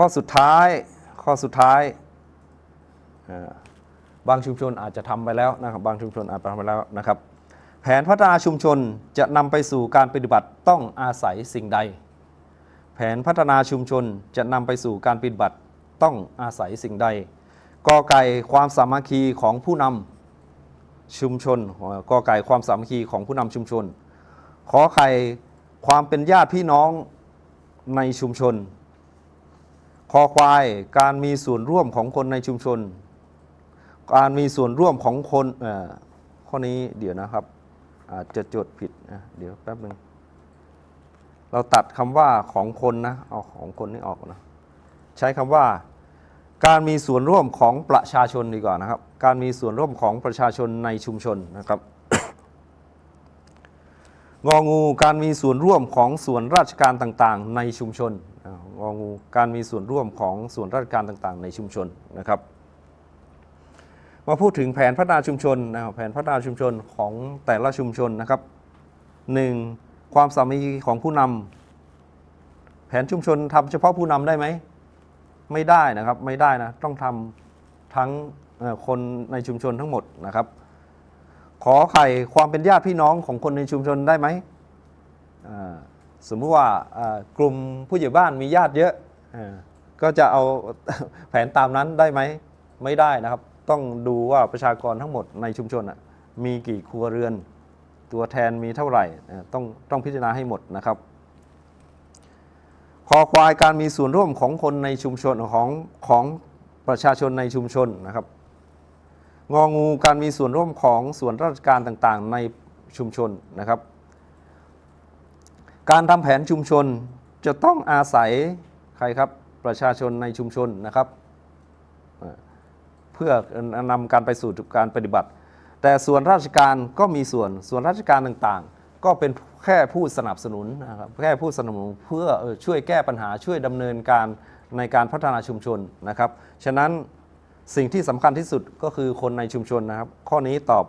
ข้อสุดท้ายข้อสุดท้ายบางชุมชนอาจจะทำไปแล้วนะครับบางชุมชนอาจจะทำไปแล้วนะครับ แผนพัฒนาชุมชนจะนำไปสู่การปฏิบัติต้องอาศัยสิ่งใด แผนพัฒนาชุมชนจะนำไปสู่การปฏิบัติต้องอาศัยสิ่งใดกอไก่ความสามัคคีของผู้นำชุมชนกอไก่ความสามัคคีของผู้นำชุมชน ขอไข่ความเป็นญาติพี่น้องในชุมชน คอควายการมีส่วนร่วมของคนในชุมชน การมีส่วนร่วมของคนข้อนี้เดี๋ยวนะครับ อาจจะจดผิดนะเดี๋ยวแป๊บหนึ่งเราตัดคำว่าของคนนะเอาของคนนี่ออกนะใช้คำว่า การมีส่วนร่วมของประชาชนดีกว่านะครับ การมีส่วนร่วมของประชาชนในชุมชนนะครับงองูการมีส่วนร่วมของส่วนราชการต่างๆ ในชุมชน งองู การมีส่วนร่วมของส่วนราชการต่างๆ ในชุมชนนะครับมาพูดถึงแผนพัฒนาชุมชนนะครับแผนพัฒนาชุมชนของแต่ละชุมชนนะครับหนึ่งความสามัคคีของผู้นำแผนชุมชนทำเฉพาะผู้นำได้ไหมไม่ได้นะครับไม่ได้นะต้องทำทั้งคนในชุมชนทั้งหมดนะครับ ขอไข่ความเป็นญาติพี่น้องของคนในชุมชนได้ไหมอ่า สมมุติว่ากลุ่มผู้ใหญ่บ้านมีญาติเยอะก็จะเอาแผนตามนั้นได้ไหมไม่ได้นะครับ ต้องดูว่าประชากรทั้งหมดในชุมชนมีกี่ครัวเรือน ตัวแทนมีเท่าไหร่ต้องต้องพิจารณาให้หมดนะครับคอควายการมีส่วนร่วมของคนในชุมชนของของประชาชนในชุมชนนะครับ งองูการมีส่วนร่วมของส่วนราชการต่างๆ ในชุมชนนะครับ การทำแผนชุมชนจะต้องอาศัยใครครับประชาชนในชุมชนนะครับ เพื่อนำการไปสู่การปฏิบัติ แต่ส่วนราชการก็มีส่วนส่วนราชการต่างๆ ก็เป็นแค่ผู้สนับสนุนนะครับแค่ผู้สนับสนุนเพื่อเอ่อช่วยแก้ปัญหาช่วยดำเนินการในการพัฒนาชุมชนนะครับ ฉะนั้นสิ่งที่สำคัญที่สุดก็คือคนในชุมชนนะครับ ข้อนี้ตอบ